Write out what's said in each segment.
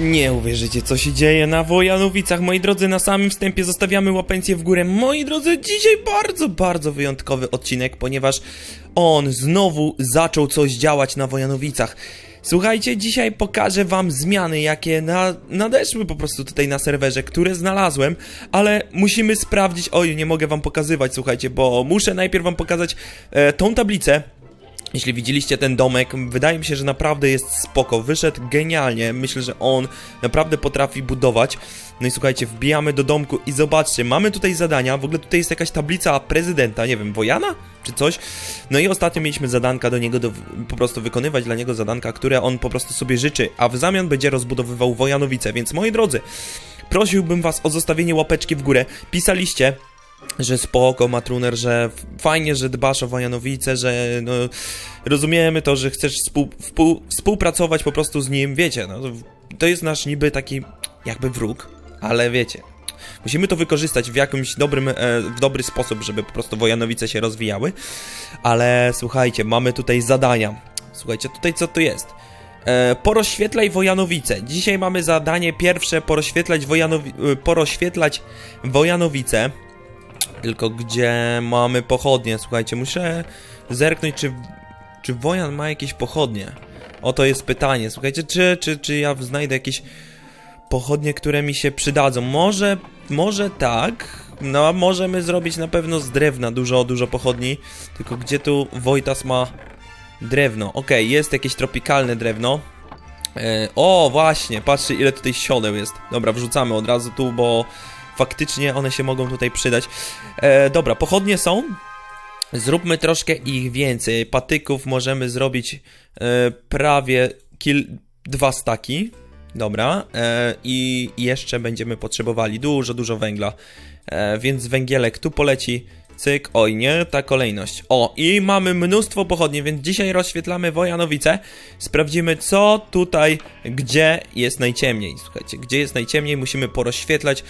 Nie uwierzycie, co się dzieje na Wojanowicach. Moi drodzy, na samym wstępie zostawiamy łapencję w górę. Moi drodzy, dzisiaj bardzo, bardzo wyjątkowy odcinek, ponieważ on znowu zaczął coś działać na Wojanowicach. Słuchajcie, dzisiaj pokażę wam zmiany, jakie na, nadeszły po prostu tutaj na serwerze, które znalazłem, ale musimy sprawdzić... Oj, nie mogę wam pokazywać, słuchajcie, bo muszę najpierw wam pokazać e, tą tablicę, jeśli widzieliście ten domek, wydaje mi się, że naprawdę jest spoko. Wyszedł genialnie. Myślę, że on naprawdę potrafi budować. No i słuchajcie, wbijamy do domku i zobaczcie, mamy tutaj zadania. W ogóle tutaj jest jakaś tablica prezydenta, nie wiem, Wojana czy coś. No i ostatnio mieliśmy zadanka do niego, do, po prostu wykonywać dla niego zadanka, które on po prostu sobie życzy, a w zamian będzie rozbudowywał Wojanowice. Więc moi drodzy, prosiłbym was o zostawienie łapeczki w górę. Pisaliście że spoko, Matruner, że fajnie, że dbasz o Wojanowice, że no, rozumiemy to, że chcesz współ, współ, współpracować po prostu z nim, wiecie, no, to jest nasz niby taki jakby wróg, ale wiecie, musimy to wykorzystać w jakimś dobrym, e, w dobry sposób, żeby po prostu Wojanowice się rozwijały, ale słuchajcie, mamy tutaj zadania, słuchajcie, tutaj co to jest? E, porozświetlaj Wojanowice. Dzisiaj mamy zadanie pierwsze, porozświetlać, Wojanowi e, porozświetlać Wojanowice. Tylko gdzie mamy pochodnie? Słuchajcie, muszę zerknąć, czy, czy Wojan ma jakieś pochodnie. Oto jest pytanie. Słuchajcie, czy, czy, czy ja znajdę jakieś pochodnie, które mi się przydadzą? Może, może tak. No, możemy zrobić na pewno z drewna dużo, dużo pochodni. Tylko gdzie tu Wojtas ma drewno? Okej, jest jakieś tropikalne drewno. E, o, właśnie, patrzcie ile tutaj siodeł jest. Dobra, wrzucamy od razu tu, bo faktycznie one się mogą tutaj przydać. E, dobra, pochodnie są. Zróbmy troszkę ich więcej. Patyków możemy zrobić e, prawie kil... dwa staki. Dobra, e, i jeszcze będziemy potrzebowali dużo, dużo węgla. E, więc węgielek tu poleci. Cyk, oj nie, ta kolejność. O, i mamy mnóstwo pochodni, więc dzisiaj rozświetlamy Wojanowice. Sprawdzimy, co tutaj, gdzie jest najciemniej. Słuchajcie, gdzie jest najciemniej, musimy porozświetlać.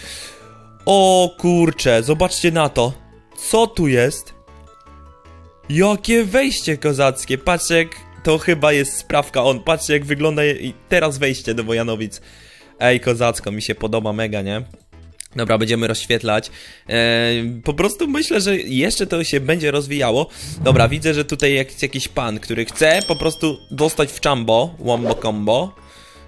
O kurcze, zobaczcie na to. Co tu jest? Jakie wejście kozackie. Patrzcie jak to chyba jest sprawka on. Patrzcie jak wygląda i teraz wejście do Wojanowic. Ej, kozacko, mi się podoba mega, nie? Dobra, będziemy rozświetlać. Eee, po prostu myślę, że jeszcze to się będzie rozwijało. Dobra, widzę, że tutaj jest jakiś pan, który chce po prostu dostać w chambo, wombo combo.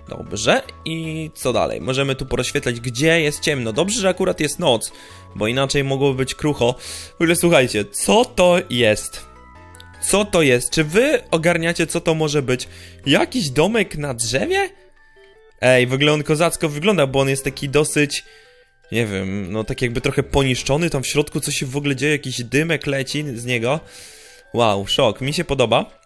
Dobrze, i co dalej? Możemy tu porozświetlać, gdzie jest ciemno. Dobrze, że akurat jest noc, bo inaczej mogłoby być krucho. W ogóle słuchajcie, co to jest? Co to jest? Czy wy ogarniacie, co to może być? Jakiś domek na drzewie? Ej, w ogóle on kozacko wygląda, bo on jest taki dosyć... Nie wiem, no tak jakby trochę poniszczony, tam w środku coś się w ogóle dzieje, jakiś dymek leci z niego. Wow, szok, mi się podoba.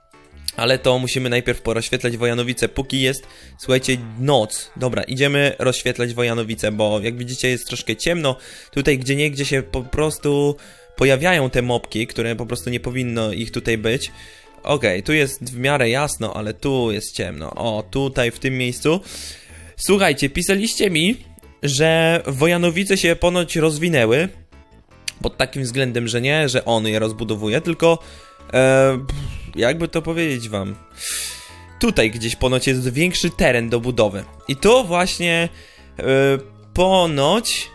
Ale to musimy najpierw porozświetlać Wojanowice, póki jest, słuchajcie, noc. Dobra, idziemy rozświetlać Wojanowice, bo jak widzicie jest troszkę ciemno. Tutaj gdzie niegdzie się po prostu pojawiają te mopki, które po prostu nie powinno ich tutaj być. Okej, tu jest w miarę jasno, ale tu jest ciemno. O, tutaj w tym miejscu. Słuchajcie, pisaliście mi, że Wojanowice się ponoć rozwinęły. Pod takim względem, że nie, że on je rozbudowuje, tylko e, jakby to powiedzieć wam. Tutaj gdzieś ponoć jest większy teren do budowy. I to właśnie e, ponoć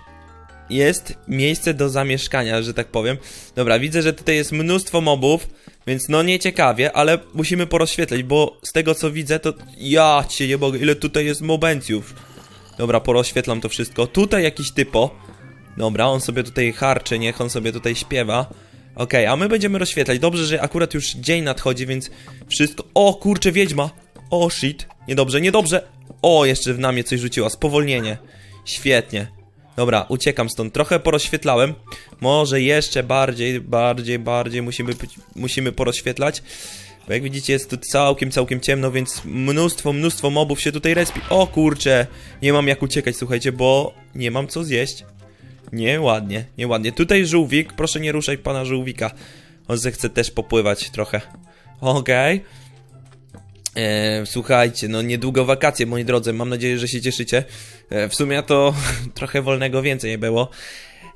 jest miejsce do zamieszkania, że tak powiem. Dobra, widzę, że tutaj jest mnóstwo mobów, więc no nie ciekawie, ale musimy porozświetlać, bo z tego co widzę, to ja cię nie mogę, ile tutaj jest mobencjów. Dobra, porozświetlam to wszystko. Tutaj jakiś typo. Dobra, on sobie tutaj harczy, niech on sobie tutaj śpiewa. Okej, a my będziemy rozświetlać. Dobrze, że akurat już dzień nadchodzi, więc wszystko... O, kurczę, wiedźma! O, shit. Niedobrze, niedobrze. O, jeszcze w namie coś rzuciła. Spowolnienie. Świetnie. Dobra, uciekam stąd. Trochę porozświetlałem. Może jeszcze bardziej, bardziej, bardziej musimy, musimy porozświetlać. Bo jak widzicie jest tu całkiem, całkiem ciemno, więc mnóstwo, mnóstwo mobów się tutaj respi. O kurczę, nie mam jak uciekać, słuchajcie, bo nie mam co zjeść. Nieładnie, nieładnie. Tutaj żółwik, proszę nie ruszaj pana żółwika. On zechce też popływać trochę. Okej. E, słuchajcie, no niedługo wakacje, moi drodzy, mam nadzieję, że się cieszycie. E, w sumie to trochę wolnego więcej było.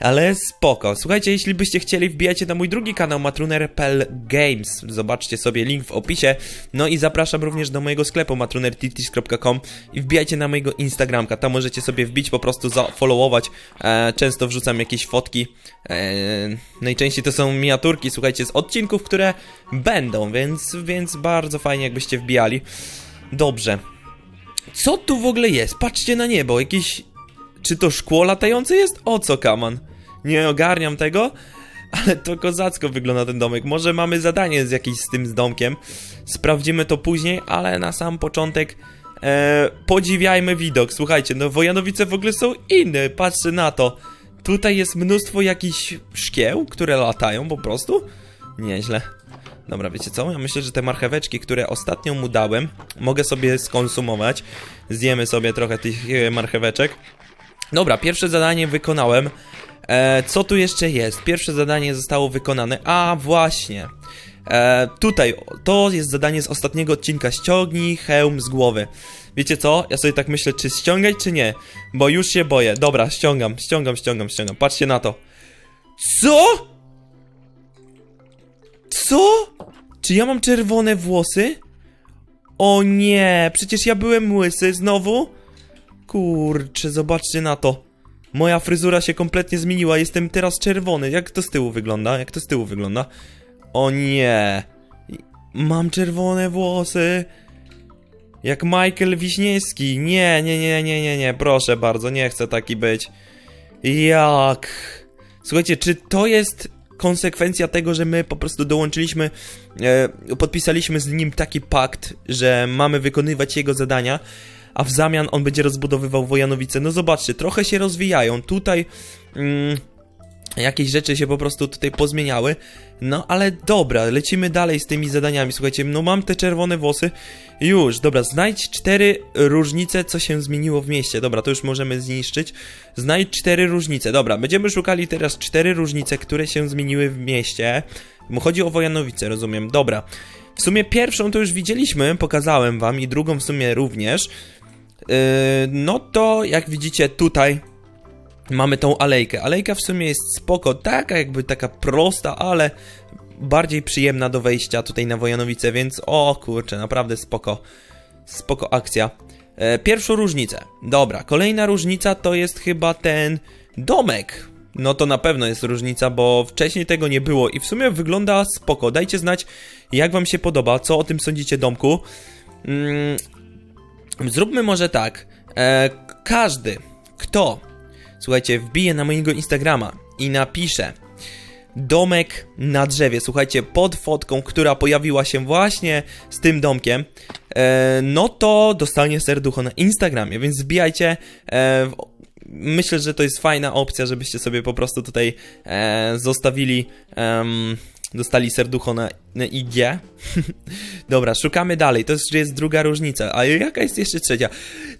Ale spoko. Słuchajcie, jeśli byście chcieli, wbijajcie na mój drugi kanał matruner.pl Games. Zobaczcie sobie link w opisie. No i zapraszam również do mojego sklepu matrunertitis.com i wbijajcie na mojego Instagramka. Tam możecie sobie wbić, po prostu zafollowować. E, często wrzucam jakieś fotki. E, najczęściej to są miniaturki, słuchajcie, z odcinków, które będą, więc, więc bardzo fajnie jakbyście wbijali. Dobrze. Co tu w ogóle jest? Patrzcie na niebo, jakieś... Czy to szkło latające jest? O co, kaman? Nie ogarniam tego, ale to kozacko wygląda ten domek. Może mamy zadanie z jakieś z tym z domkiem. Sprawdzimy to później, ale na sam początek e, podziwiajmy widok. Słuchajcie, no Wojanowice w ogóle są inne, patrzcie na to. Tutaj jest mnóstwo jakichś szkieł, które latają po prostu. Nieźle. Dobra, wiecie co? Ja myślę, że te marcheweczki, które ostatnio mu dałem, mogę sobie skonsumować. Zjemy sobie trochę tych e, marcheweczek. Dobra, pierwsze zadanie wykonałem. E, co tu jeszcze jest? Pierwsze zadanie zostało wykonane. A, właśnie. E, tutaj, to jest zadanie z ostatniego odcinka. Ściągnij hełm z głowy. Wiecie co? Ja sobie tak myślę, czy ściągać, czy nie? Bo już się boję. Dobra, ściągam, ściągam, ściągam, ściągam. Patrzcie na to. Co? Co? Czy ja mam czerwone włosy? O nie, przecież ja byłem łysy znowu? Kurczę, zobaczcie na to. Moja fryzura się kompletnie zmieniła, jestem teraz czerwony. Jak to z tyłu wygląda? Jak to z tyłu wygląda? O nie. Mam czerwone włosy. Jak Michael Wiśniewski. Nie, nie, nie, nie, nie, nie, proszę bardzo, nie chcę taki być. Jak? Słuchajcie, czy to jest konsekwencja tego, że my po prostu dołączyliśmy, e, podpisaliśmy z nim taki pakt, że mamy wykonywać jego zadania, a w zamian on będzie rozbudowywał Wojanowice. No zobaczcie, trochę się rozwijają. Tutaj mm, jakieś rzeczy się po prostu tutaj pozmieniały. No ale dobra, lecimy dalej z tymi zadaniami. Słuchajcie, no mam te czerwone włosy. Już, dobra, znajdź cztery różnice, co się zmieniło w mieście. Dobra, to już możemy zniszczyć. Znajdź cztery różnice. Dobra, będziemy szukali teraz cztery różnice, które się zmieniły w mieście. Chodzi o Wojanowice, rozumiem. Dobra. W sumie pierwszą to już widzieliśmy, pokazałem wam i drugą w sumie również. Yy, no to jak widzicie tutaj mamy tą alejkę. Alejka w sumie jest spoko, taka jakby taka prosta, ale bardziej przyjemna do wejścia tutaj na Wojanowice, więc o kurczę, naprawdę spoko. Spoko akcja. E, pierwszą różnicę. Dobra, kolejna różnica to jest chyba ten domek. No to na pewno jest różnica, bo wcześniej tego nie było i w sumie wygląda spoko. Dajcie znać, jak wam się podoba, co o tym sądzicie domku. Mm, Zróbmy może tak. E, każdy, kto, słuchajcie, wbije na mojego Instagrama i napisze domek na drzewie, słuchajcie, pod fotką, która pojawiła się właśnie z tym domkiem, e, no to dostanie serducho na Instagramie, więc wbijajcie. E, myślę, że to jest fajna opcja, żebyście sobie po prostu tutaj e, zostawili. em, Dostali serducho na, na IG. Dobra, szukamy dalej. To już jest druga różnica. A jaka jest jeszcze trzecia?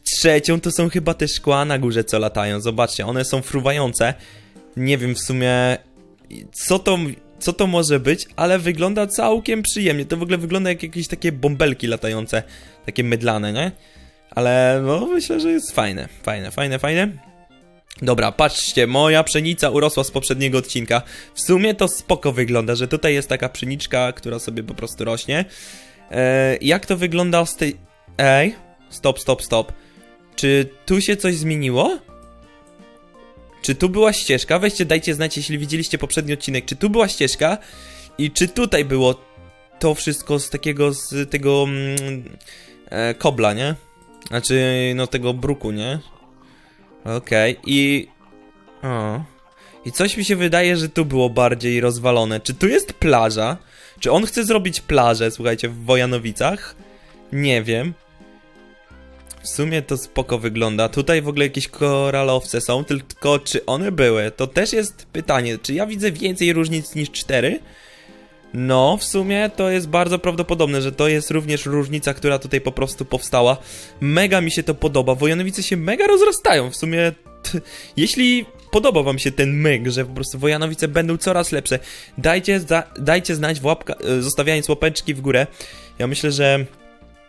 Trzecią to są chyba te szkła na górze, co latają. Zobaczcie, one są fruwające. Nie wiem w sumie, co to, co to może być, ale wygląda całkiem przyjemnie. To w ogóle wygląda jak jakieś takie bąbelki latające. Takie mydlane, nie? Ale no, myślę, że jest fajne. Fajne, fajne, fajne. Dobra, patrzcie, moja pszenica urosła z poprzedniego odcinka. W sumie to spoko wygląda, że tutaj jest taka pszeniczka, która sobie po prostu rośnie. E, jak to wygląda z tej... Ej, stop, stop, stop. Czy tu się coś zmieniło? Czy tu była ścieżka? Weźcie, dajcie znać, jeśli widzieliście poprzedni odcinek. Czy tu była ścieżka? I czy tutaj było to wszystko z takiego, z tego mm, e, kobla, nie? Znaczy, no tego bruku, nie? Okej, i... O. I coś mi się wydaje, że tu było bardziej rozwalone. Czy tu jest plaża? Czy on chce zrobić plażę, słuchajcie, w Wojanowicach? Nie wiem. W sumie to spoko wygląda. Tutaj w ogóle jakieś koralowce są, tylko czy one były? To też jest pytanie. Czy ja widzę więcej różnic niż cztery? No, w sumie to jest bardzo prawdopodobne, że to jest również różnica, która tutaj po prostu powstała. Mega mi się to podoba. Wojanowice się mega rozrastają. W sumie, jeśli podoba wam się ten myk, że po prostu Wojanowice będą coraz lepsze, dajcie, za, dajcie znać, w łapka, e, zostawiając łapeczki w górę. Ja myślę, że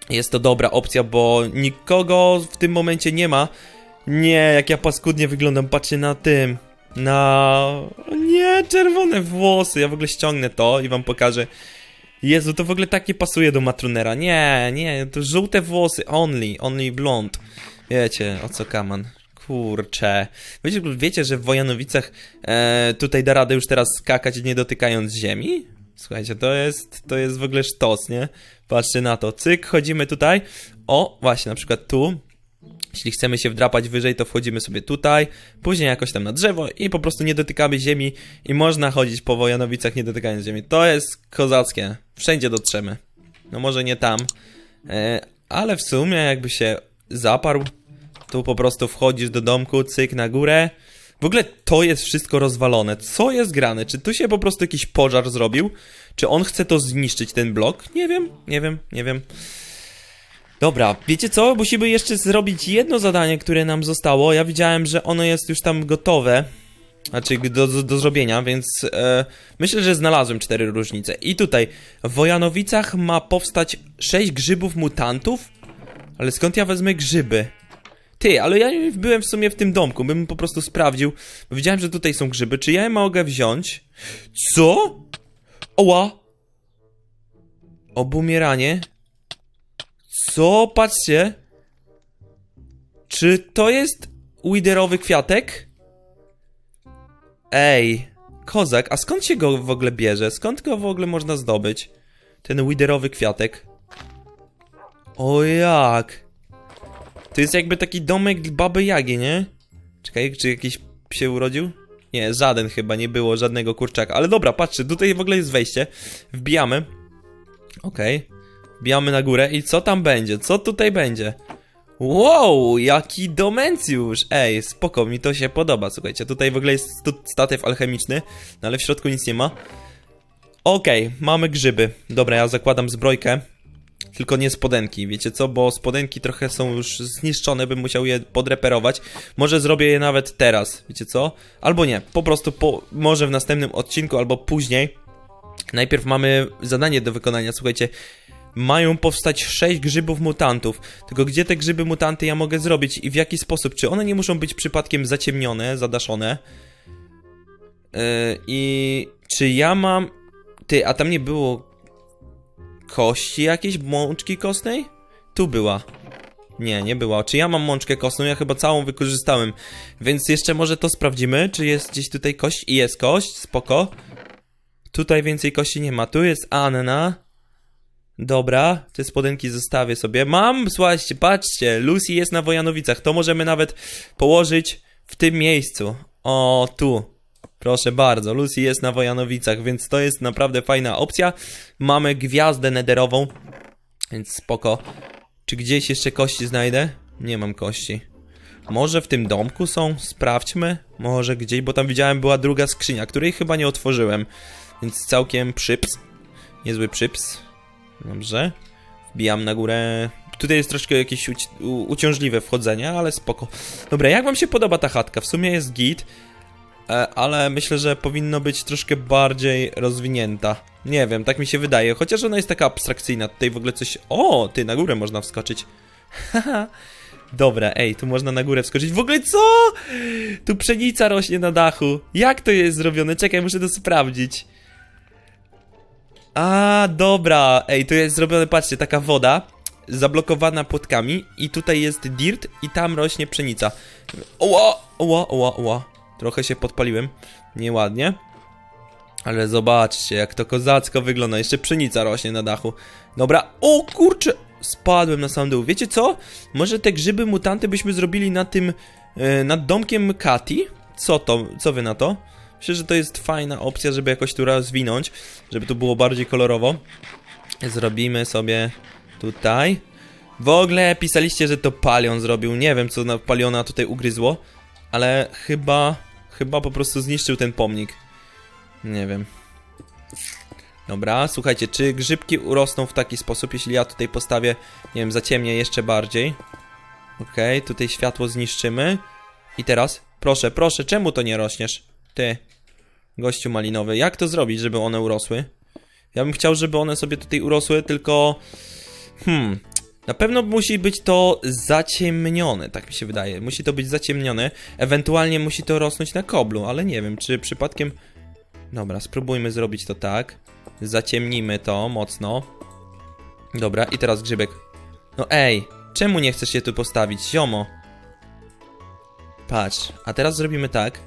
jest to dobra opcja, bo nikogo w tym momencie nie ma. Nie, jak ja paskudnie wyglądam, patrzcie na tym. Na... Nie, czerwone włosy. Ja w ogóle ściągnę to i wam pokażę. Jezu, to w ogóle tak nie pasuje do Matrunera. Nie, nie, to żółte włosy. Only, only blond. Wiecie, o co kaman. Kurcze. Wiecie, wiecie, że w Wojanowicach e, tutaj da radę już teraz skakać nie dotykając ziemi? Słuchajcie, to jest, to jest w ogóle sztos, nie? Patrzcie na to. Cyk, chodzimy tutaj. O, właśnie, na przykład tu. Jeśli chcemy się wdrapać wyżej, to wchodzimy sobie tutaj, później jakoś tam na drzewo i po prostu nie dotykamy ziemi i można chodzić po Wojanowicach nie dotykając ziemi. To jest kozackie. Wszędzie dotrzemy. No może nie tam, e, ale w sumie jakby się zaparł, tu po prostu wchodzisz do domku, cyk na górę. W ogóle to jest wszystko rozwalone. Co jest grane? Czy tu się po prostu jakiś pożar zrobił? Czy on chce to zniszczyć, ten blok? Nie wiem, nie wiem, nie wiem. Dobra, wiecie co? Musimy jeszcze zrobić jedno zadanie, które nam zostało. Ja widziałem, że ono jest już tam gotowe. Znaczy do, do, do zrobienia, więc e, myślę, że znalazłem cztery różnice. I tutaj w Wojanowicach ma powstać sześć grzybów mutantów? Ale skąd ja wezmę grzyby? Ty, ale ja byłem w sumie w tym domku, bym po prostu sprawdził. Widziałem, że tutaj są grzyby. Czy ja je mogę wziąć? Co? Oła! Obumieranie. Co? Patrzcie. Czy to jest widerowy kwiatek? Ej, kozak, a skąd się go w ogóle bierze? Skąd go w ogóle można zdobyć? Ten widerowy kwiatek. O jak? To jest jakby taki domek baby Jagi, nie? Czekaj, czy jakiś się urodził? Nie, żaden chyba, nie było żadnego kurczaka. Ale dobra, patrzcie, tutaj w ogóle jest wejście. Wbijamy. Okej. Wbijamy na górę i co tam będzie? Co tutaj będzie? Wow, jaki domencjusz! Ej, spoko, mi to się podoba, słuchajcie. Tutaj w ogóle jest statyw alchemiczny, no ale w środku nic nie ma. Okej, mamy grzyby. Dobra, ja zakładam zbrojkę. Tylko nie spodenki, wiecie co? Bo spodenki trochę są już zniszczone, bym musiał je podreperować. Może zrobię je nawet teraz, wiecie co? Albo nie, po prostu po, może w następnym odcinku, albo później. Najpierw mamy zadanie do wykonania, słuchajcie. Mają powstać 6 grzybów mutantów. Tylko gdzie te grzyby mutanty ja mogę zrobić i w jaki sposób? Czy one nie muszą być przypadkiem zaciemnione, zadaszone? Yy, I czy ja mam. Ty, a tam nie było kości jakiejś, mączki kostnej? Tu była. Nie, nie była. Czy ja mam mączkę kostną? Ja chyba całą wykorzystałem. Więc jeszcze może to sprawdzimy, czy jest gdzieś tutaj kość. I jest kość, spoko. Tutaj więcej kości nie ma. Tu jest Anna. Dobra, te spodenki zostawię sobie. Mam, słuchajcie, patrzcie, Lucy jest na Wojanowicach. To możemy nawet położyć w tym miejscu. O, tu. Proszę bardzo, Lucy jest na Wojanowicach, więc to jest naprawdę fajna opcja. Mamy gwiazdę nederową, więc spoko. Czy gdzieś jeszcze kości znajdę? Nie mam kości. Może w tym domku są? Sprawdźmy. Może gdzieś, bo tam widziałem była druga skrzynia, której chyba nie otworzyłem. Więc całkiem przyps. Niezły przyps. Dobrze. Wbijam na górę. Tutaj jest troszkę jakieś uci uciążliwe wchodzenie, ale spoko. Dobra, jak wam się podoba ta chatka? W sumie jest git. E, ale myślę, że powinno być troszkę bardziej rozwinięta. Nie wiem, tak mi się wydaje, chociaż ona jest taka abstrakcyjna. Tutaj w ogóle coś. O, ty na górę można wskoczyć. Haha. Dobra, ej, tu można na górę wskoczyć. W ogóle co? Tu pszenica rośnie na dachu. Jak to jest zrobione? Czekaj, muszę to sprawdzić. A, dobra. Ej, tu jest zrobione, patrzcie, taka woda zablokowana płotkami i tutaj jest dirt i tam rośnie pszenica. Oła, oła, oła, oła. Trochę się podpaliłem. Nieładnie. Ale zobaczcie, jak to kozacko wygląda. Jeszcze pszenica rośnie na dachu. Dobra. O kurczę! Spadłem na sam dół. Wiecie co? Może te grzyby mutanty byśmy zrobili na tym... e, nad domkiem Kati? Co to? Co wy na to? Myślę, że to jest fajna opcja, żeby jakoś tu rozwinąć. Żeby to było bardziej kolorowo. Zrobimy sobie tutaj. W ogóle pisaliście, że to Palion zrobił. Nie wiem, co na Paliona tutaj ugryzło. Ale chyba, chyba po prostu zniszczył ten pomnik. Nie wiem. Dobra, słuchajcie, czy grzybki urosną w taki sposób, jeśli ja tutaj postawię, nie wiem, zaciemnię jeszcze bardziej. Okej, tutaj światło zniszczymy. I teraz, proszę, proszę, czemu to nie rośniesz? Ty, gościu malinowy, jak to zrobić, żeby one urosły? Ja bym chciał, żeby one sobie tutaj urosły, tylko... Hmm, Na pewno musi być to zaciemnione, tak mi się wydaje. Musi to być zaciemnione. Ewentualnie musi to rosnąć na koblu, ale nie wiem, czy przypadkiem. Dobra, spróbujmy zrobić to tak. Zaciemnimy to mocno. Dobra, i teraz grzybek. No ej, czemu nie chcesz się tu postawić, ziomo? Patrz, a teraz zrobimy tak.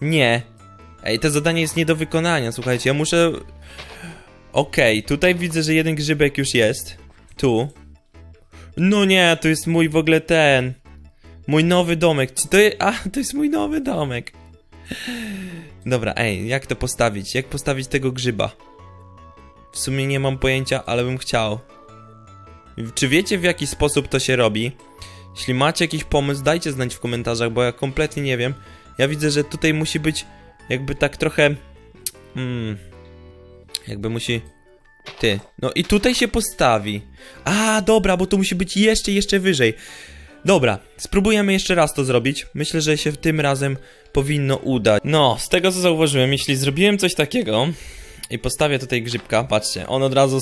Nie. Ej, to zadanie jest nie do wykonania, słuchajcie, ja muszę... Okej, tutaj widzę, że jeden grzybek już jest. Tu. No nie, to jest mój w ogóle ten... Mój nowy domek. Czy to jest... A, to jest mój nowy domek. Dobra, ej, jak to postawić? Jak postawić tego grzyba? W sumie nie mam pojęcia, ale bym chciał. Czy wiecie w jaki sposób to się robi? Jeśli macie jakiś pomysł, dajcie znać w komentarzach, bo ja kompletnie nie wiem. Ja widzę, że tutaj musi być jakby tak trochę... Hmm, jakby musi... Ty. No i tutaj się postawi. A, dobra, bo to musi być jeszcze, jeszcze wyżej. Dobra, spróbujemy jeszcze raz to zrobić. Myślę, że się tym razem powinno udać. No, z tego co zauważyłem, jeśli zrobiłem coś takiego i postawię tutaj grzybka, patrzcie, on od razu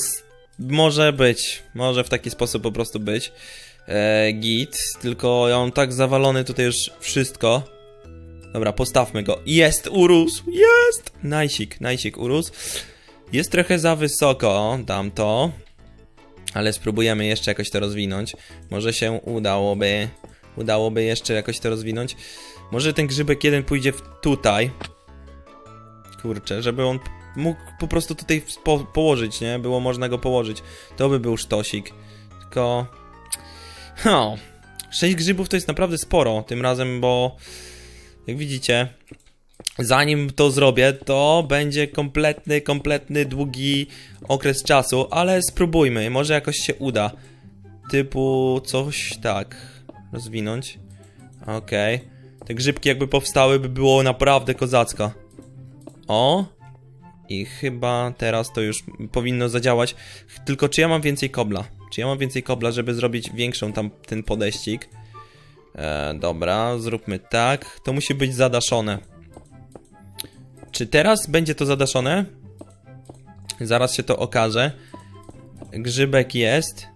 może być, może w taki sposób po prostu być. E, git, tylko ja mam tak zawalony tutaj już wszystko. Dobra, postawmy go. Jest, urósł, jest! Najsik, najsik urósł. Jest trochę za wysoko, dam to. Ale spróbujemy jeszcze jakoś to rozwinąć. Może się udałoby. Udałoby jeszcze jakoś to rozwinąć. Może ten grzybek jeden pójdzie tutaj. Kurczę, żeby on mógł po prostu tutaj po położyć, nie? Było można go położyć. To by był sztosik. Tylko... No... Sześć grzybów to jest naprawdę sporo tym razem, bo... Jak widzicie, zanim to zrobię, to będzie kompletny, kompletny, długi okres czasu, ale spróbujmy, może jakoś się uda. Typu coś tak rozwinąć. Okej. Te grzybki jakby powstały, by było naprawdę kozacko. O! I chyba teraz to już powinno zadziałać. Tylko czy ja mam więcej kobla? Czy ja mam więcej kobla, żeby zrobić większą tam ten podejścik? E, dobra, zróbmy tak. To musi być zadaszone. Czy teraz będzie to zadaszone? Zaraz się to okaże. Grzybek jest.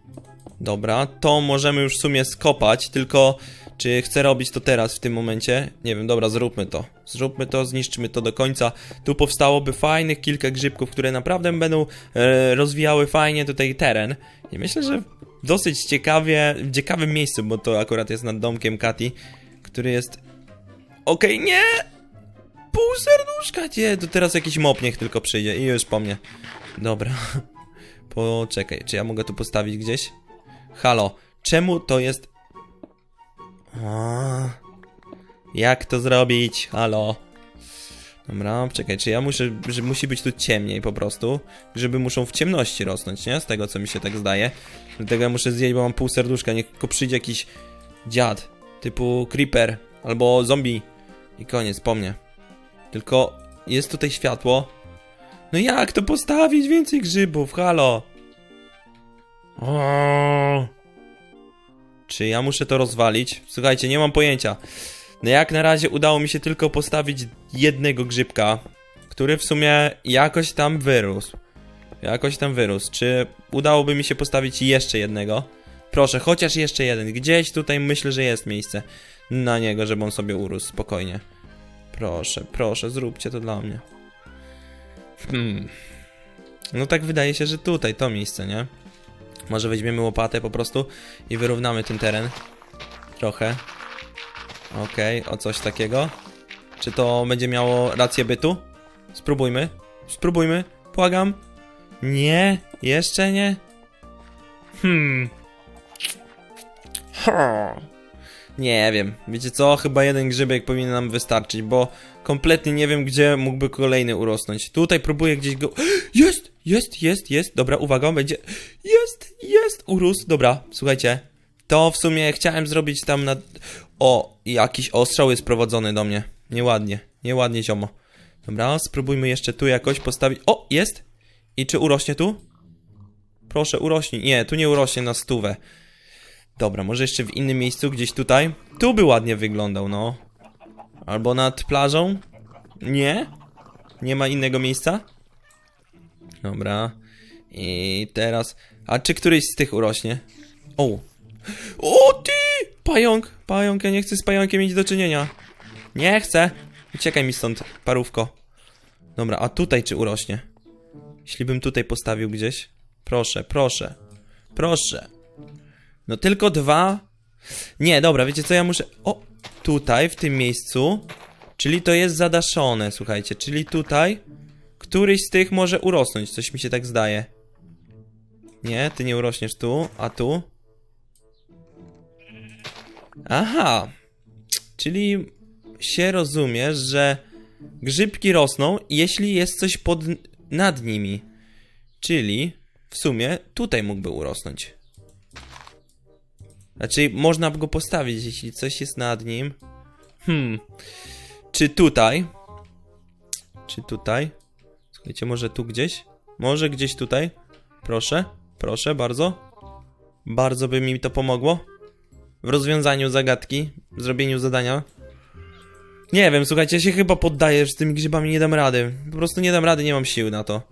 Dobra, to możemy już w sumie skopać, tylko czy chcę robić to teraz, w tym momencie? Nie wiem, dobra, zróbmy to. Zróbmy to, zniszczmy to do końca. Tu powstałoby fajnych kilka grzybków, które naprawdę będą e, rozwijały fajnie tutaj teren. I myślę, że dosyć ciekawie, w ciekawym miejscu, bo to akurat jest nad domkiem Kati, który jest... Okej, nie! Pół serduszka, nie, to teraz jakiś mop niech tylko przyjdzie i już po mnie. Dobra. Poczekaj, czy ja mogę tu postawić gdzieś? Halo, czemu to jest... A, jak to zrobić? Halo. Dobra, czekaj, czy ja muszę, że musi być tu ciemniej po prostu, żeby muszą w ciemności rosnąć, nie? Z tego, co mi się tak zdaje. Dlatego ja muszę zjeść, bo mam pół serduszka, niech tylko przyjdzie jakiś dziad, typu creeper, albo zombie i koniec, po mnie. Tylko jest tutaj światło. No jak to postawić? Więcej grzybów, halo. O. Czy ja muszę to rozwalić? Słuchajcie, nie mam pojęcia. No jak na razie udało mi się tylko postawić jednego grzybka, który w sumie jakoś tam wyrósł. Jakoś tam wyrósł. Czy udałoby mi się postawić jeszcze jednego? Proszę, chociaż jeszcze jeden. Gdzieś tutaj myślę, że jest miejsce na niego, żeby on sobie urósł spokojnie. Proszę, proszę, zróbcie to dla mnie. Hmm. No tak wydaje się, że tutaj to miejsce, nie? Może weźmiemy łopatę po prostu i wyrównamy ten teren. Trochę. Okej, o coś takiego. Czy to będzie miało rację bytu? Spróbujmy. Spróbujmy. Błagam. Nie, jeszcze nie. Hmm. Ha. Nie wiem. Wiecie co? Chyba jeden grzybek powinien nam wystarczyć, bo kompletnie nie wiem, gdzie mógłby kolejny urosnąć. Tutaj próbuję gdzieś go... Jest! Jest, jest, jest. Dobra, uwaga, będzie... Jest, jest, urósł. Dobra, słuchajcie. To w sumie chciałem zrobić tam na... O, jakiś ostrzał jest prowadzony do mnie. Nieładnie, nieładnie, ziomo. Dobra, spróbujmy jeszcze tu jakoś postawić... O, jest! I czy urośnie tu? Proszę, urośnij. Nie, tu nie urośnie na stówę. Dobra, może jeszcze w innym miejscu, gdzieś tutaj. Tu by ładnie wyglądał, no. Albo nad plażą? Nie? Nie ma innego miejsca? Dobra. I teraz... A czy któryś z tych urośnie? O! O ty! Pająk! Pająk, ja nie chcę z pająkiem mieć do czynienia. Nie chcę! Uciekaj mi stąd, parówko. Dobra, a tutaj czy urośnie? Jeśli bym tutaj postawił gdzieś. Proszę, proszę. Proszę. No tylko dwa. Nie, dobra, wiecie co ja muszę. O, tutaj, w tym miejscu. Czyli to jest zadaszone, słuchajcie. Czyli tutaj któryś z tych może urosnąć, coś mi się tak zdaje. Nie, ty nie urośniesz tu, a tu. Aha. Czyli się rozumie, że grzybki rosną, jeśli jest coś pod, nad nimi. Czyli w sumie tutaj mógłby urosnąć. Znaczy, można by go postawić, jeśli coś jest nad nim. Hmm. Czy tutaj? Czy tutaj? Słuchajcie, może tu gdzieś? Może gdzieś tutaj? Proszę, proszę, bardzo. Bardzo by mi to pomogło. W rozwiązaniu zagadki, w zrobieniu zadania. Nie wiem, słuchajcie, ja się chyba poddaję, że z tymi grzybami nie dam rady. Po prostu nie dam rady, nie mam sił na to.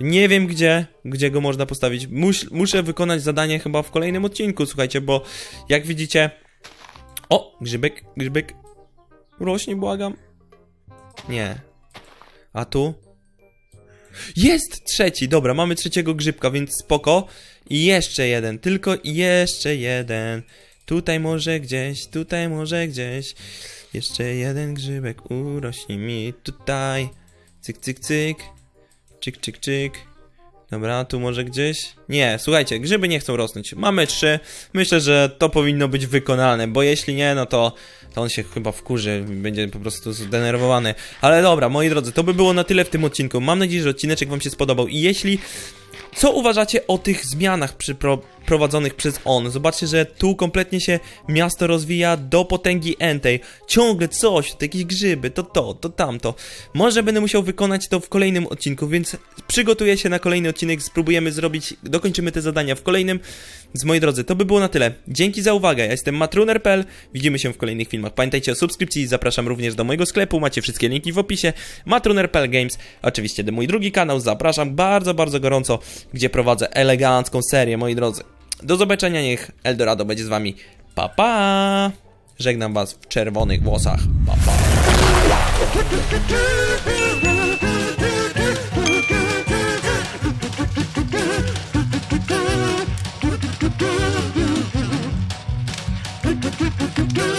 Nie wiem gdzie, gdzie go można postawić. Mus, muszę wykonać zadanie chyba w kolejnym odcinku, słuchajcie, bo jak widzicie... O, grzybek, grzybek. Rośnie, błagam. Nie. A tu? Jest trzeci, dobra, mamy trzeciego grzybka, więc spoko. I jeszcze jeden, tylko jeszcze jeden. Tutaj może gdzieś, tutaj może gdzieś. Jeszcze jeden grzybek urośnie mi tutaj. Cyk, cyk, cyk. Czyk, czyk, czyk. Dobra, tu może gdzieś? Nie, słuchajcie, grzyby nie chcą rosnąć. Mamy trzy. Myślę, że to powinno być wykonane, bo jeśli nie, no to, to on się chyba wkurzy, będzie po prostu zdenerwowany. Ale dobra, moi drodzy, to by było na tyle w tym odcinku. Mam nadzieję, że odcineczek wam się spodobał i jeśli... Co uważacie o tych zmianach przeprowadzonych przez on? Zobaczcie, że tu kompletnie się miasto rozwija do potęgi entej. Ciągle coś, to jakieś grzyby, to to, to tamto. Może będę musiał wykonać to w kolejnym odcinku, więc przygotuję się na kolejny odcinek, spróbujemy zrobić, dokończymy te zadania w kolejnym. Z moi drodzy, to by było na tyle. Dzięki za uwagę, ja jestem matruner.pl, widzimy się w kolejnych filmach. Pamiętajcie o subskrypcji, zapraszam również do mojego sklepu, macie wszystkie linki w opisie. Matruner.pl Games, oczywiście mój drugi kanał, zapraszam bardzo, bardzo gorąco, gdzie prowadzę elegancką serię, moi drodzy. Do zobaczenia, niech Eldorado będzie z wami. Pa, pa! Żegnam was w czerwonych włosach. Pa, pa. Thank you.